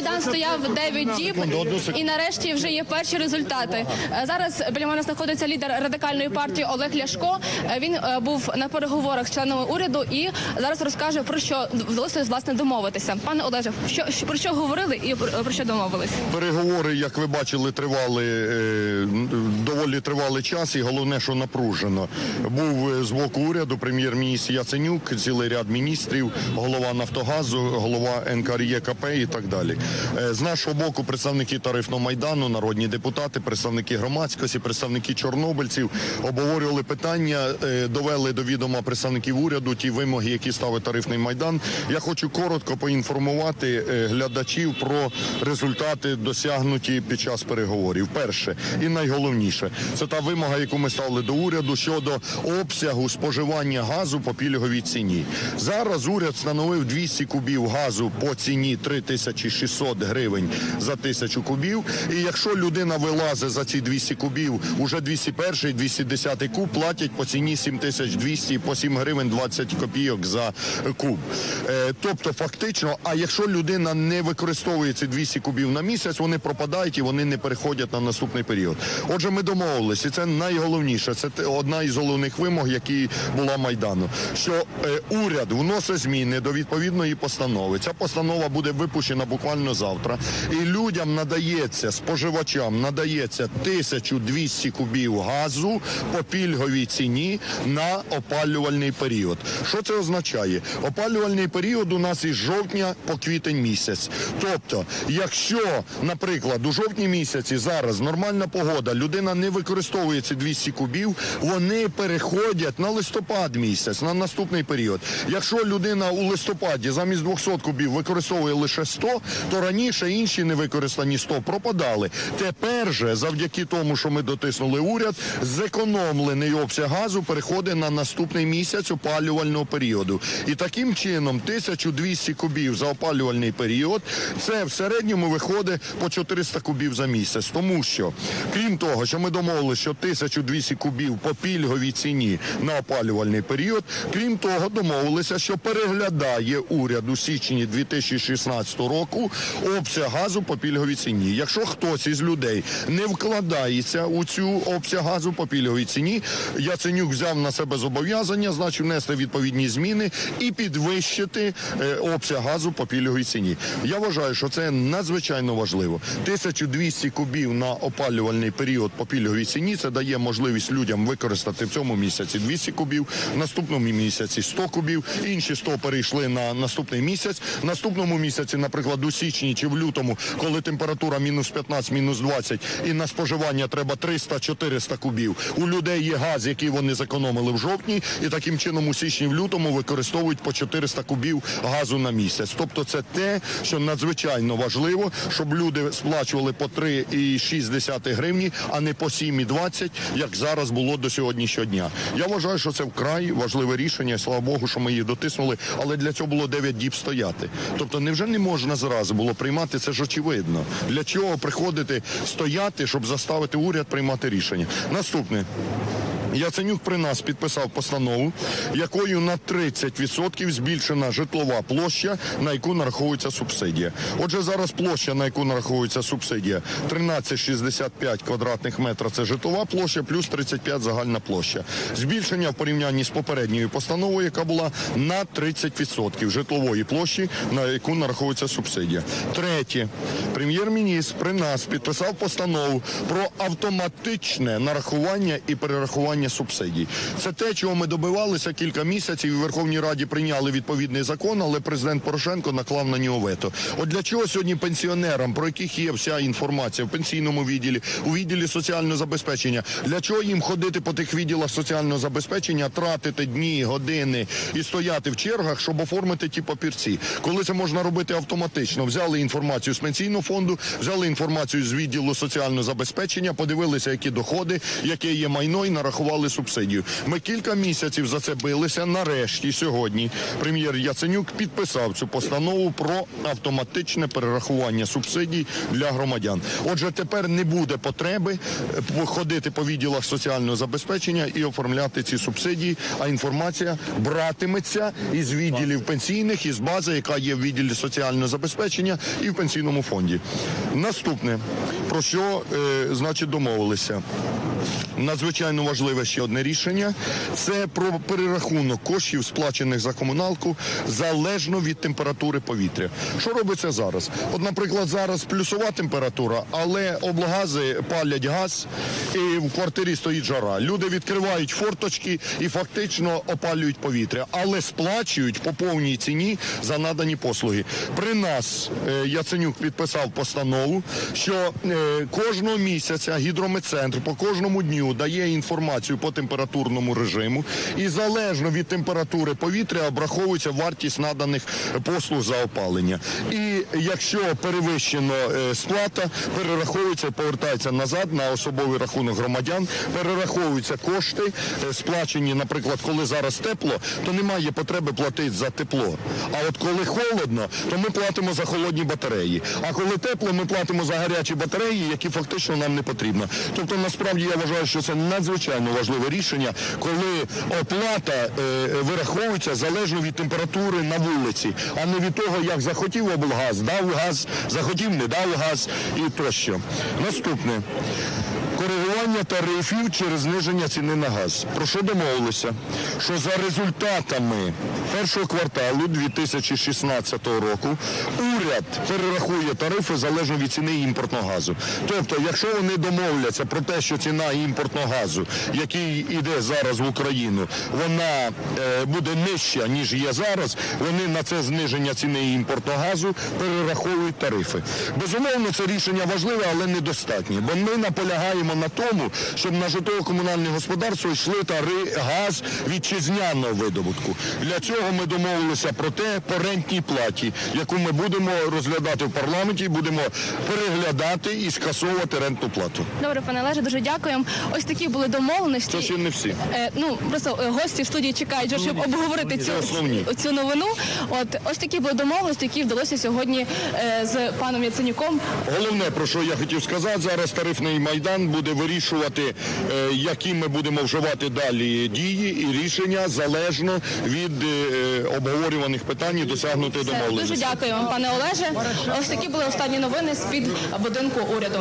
майдан стояв 9 діб, і нарешті вже є перші результати. Е, Зараз біля мене знаходиться лідер радикальної партії Олег Ляшко. Е, Він е, був на переговорах з членами уряду і зараз розкаже про що вдалося власне домовитися. Пане Олеже, що про що говорили і про що домовились? Переговори, як ви бачили, тривали доволі тривалий час, і головне, що напружено. Був з боку уряду прем'єр-міністр Яценюк, цілий ряд міністрів, голова Нафтогазу, голова НКРЄКП і так далі. Е, З нашого боку представники тарифного майдану, народні депутати, представники громадськості, представники чорнобильців обговорювали питання, е, довели до відома представників уряду ті вимоги, які ставить тарифний майдан. Я хочу коротко поінформувати е, глядачів про результати, досягнуті під час переговорів. Перше і найголовніше це та вимога, яку ми ставили до уряду щодо обсягу споживання газу по пільговій ціні. Зараз уряд встановив 200 кубів газу по ціні 3600 гривень за тисячу кубів. І якщо людина вилазить за ці 200 кубів, уже 201 210 куб платять по ціні 7200 по 7 гривень 20 копійок за куб. Е, тобто, фактично, а якщо людина не використовує ці 200 кубів на місяць, вони пропадають і вони не переходять на наступний період. Отже, ми домовилися, і це найголовніше. Це одна із головних вимог, які була майдану. Що е, уряд вносить зміни до відповідної постанови. Ця постанова буде випущена буквально завтра. І людям надається споживачам надається 1200 кубів газу по пільговій ціні на опалювальний період. Що це означає? Опалювальний період у нас із жовтня по квітень місяць. Тобто, якщо, наприклад, у жовтні місяці зараз нормальна погода, людина не використовує ці 200 кубів, вони переходять на листопад місяць, на наступний період. Якщо людина у листопаді замість 200 кубів використовує лише 100, то раніше інші невикористані 100 пропадали. Тепер же, завдяки тому, що ми дотиснули уряд, зекономлений обсяг газу переходить на наступний місяць опалювального періоду. І таким чином 1200 кубів за опалювальний період, це в середньому виходить по 400 кубів за місяць. Тому що, крім того, що ми домовилися, що 1200 кубів по пільговій ціні на опалювальний період, крім того, домовилися, що переглядає уряд у січні 2016 року обсяг газу по пільговій ціні. Якщо хтось із людей не вкладається у цю обсяг газу по пільговій ціні, Яценюк взяв на себе зобов'язання, значить внести відповідні зміни і підвищити е, обсяг газу по пільговій ціні. Я вважаю, що це надзвичайно важливо. 1200 кубів на опалювальний період по пільговій ціні це дає можливість людям використати в цьому місяці 200 кубів, в наступному місяці 100 кубів, інші 100 перейшли на наступний місяць. В наступному місяці, наприклад, у січні чи в лютому, коли температура мінус 15, мінус 20 і на споживання треба 300-400 кубів. У людей є газ, який вони зекономили в жовтні, і таким чином у січні в лютому використовують по 400 кубів газу на місяць. Тобто це те, що надзвичайно важливо, щоб люди сплачували по 3,6 гривні, а не по 7,20, як зараз було до сьогоднішнього дня. Я вважаю, що це вкрай важливе рішення. Слава Богу, що ми її дотиснули, але для цього було 9 діб стояти. Тобто, невже не можна зразу було приймати? Це ж очевидно. Для чого приходити стояти, щоб заставити уряд приймати рішення? Наступне. Яценюк при нас підписав постанову, якою на 30% збільшена житлова площа, на яку нараховується субсидія. Отже, зараз площа, на яку нараховується субсидія, 13,65 квадратних метра – це житлова площа, плюс 35 загальна площа. Збільшення в порівнянні з попередньою постановою, яка була на 30% житлової площі, на яку нараховується субсидія. Третє. Прем'єр-міністр при нас підписав постанову про автоматичне нарахування і перерахування субсидій. Це те, чого ми добивалися кілька місяців. і в Верховній Раді прийняли відповідний закон, але президент Порошенко наклав на нього вето. От для чого сьогодні пенсіонерам, про яких є вся інформація в пенсійному відділі, у відділі соціального забезпечення, для чого їм ходити по тих відділах соціального забезпечення, тратити дні, години і стояти в чергах, щоб оформити ті папірці, коли це можна робити автоматично? Взяли інформацію з пенсійного фонду, взяли інформацію з відділу соціального забезпечення, подивилися, які доходи, яке є майно, і нарахували скасували субсидію. Ми кілька місяців за це билися. Нарешті сьогодні прем'єр Яценюк підписав цю постанову про автоматичне перерахування субсидій для громадян. Отже, тепер не буде потреби е, ходити по відділах соціального забезпечення і оформляти ці субсидії, а інформація братиметься із відділів пенсійних, із бази, яка є в відділі соціального забезпечення і в пенсійному фонді. Наступне, про що е, значить домовилися. Надзвичайно важливе ще одне рішення це про перерахунок коштів, сплачених за комуналку, залежно від температури повітря. Що робиться зараз? От, наприклад, зараз плюсова температура, але облгази палять газ, і в квартирі стоїть жара. Люди відкривають форточки і фактично опалюють повітря, але сплачують по повній ціні за надані послуги. При нас е, Яценюк підписав постанову, що е, кожного місяця гідрометцентр по кожному дню дає інформацію по температурному режиму, і залежно від температури повітря обраховується вартість наданих послуг за опалення. І якщо перевищено е, сплата, перераховується повертається назад на особовий рахунок громадян, перераховуються кошти, е, сплачені, наприклад, коли зараз тепло, то немає потреби платити за тепло. А от коли холодно, то ми платимо за холодні батареї. А коли тепло, ми платимо за гарячі батареї, які фактично нам не потрібно. Тобто, насправді я вважаю, що це надзвичайно важливе рішення, коли оплата е, вираховується залежно від температури на вулиці, а не від того, як захотів облгаз, дав газ, захотів, не дав газ і тощо. Наступне. Коригування тарифів через зниження ціни на газ. Про що домовилися? Що за результатами першого кварталу 2016 року уряд перерахує тарифи залежно від ціни імпортного газу. Тобто, якщо вони домовляться про те, що ціна імпортного газу, який іде зараз в Україну, вона е, буде нижча, ніж є зараз, вони на це зниження ціни імпортного газу перераховують тарифи. Безумовно, це рішення важливе, але недостатнє, бо ми наполягаємо на тому, щоб на житлово-комунальне господарство йшли тари газ вітчизняного видобутку. Для цього ми домовилися про те по рентній платі, яку ми будемо розглядати в парламенті, будемо переглядати і скасовувати рентну плату. Добре, пане Олеже, дуже дякуємо. Ось такі були домовленості. Це ще не всі. Е, ну просто е, гості в студії чекають, щоб обговорити цю, цю новину. От ось такі були домовленості, які вдалося сьогодні е, з паном Яценюком. Головне, про що я хотів сказати, зараз тарифний майдан буде вирішувати, е, які ми будемо вживати далі дії і рішення залежно від е, обговорюваних питань і досягнути домовленості. Дуже дякуємо, пане Олеже. Ось такі були останні новини з під будинку уряду.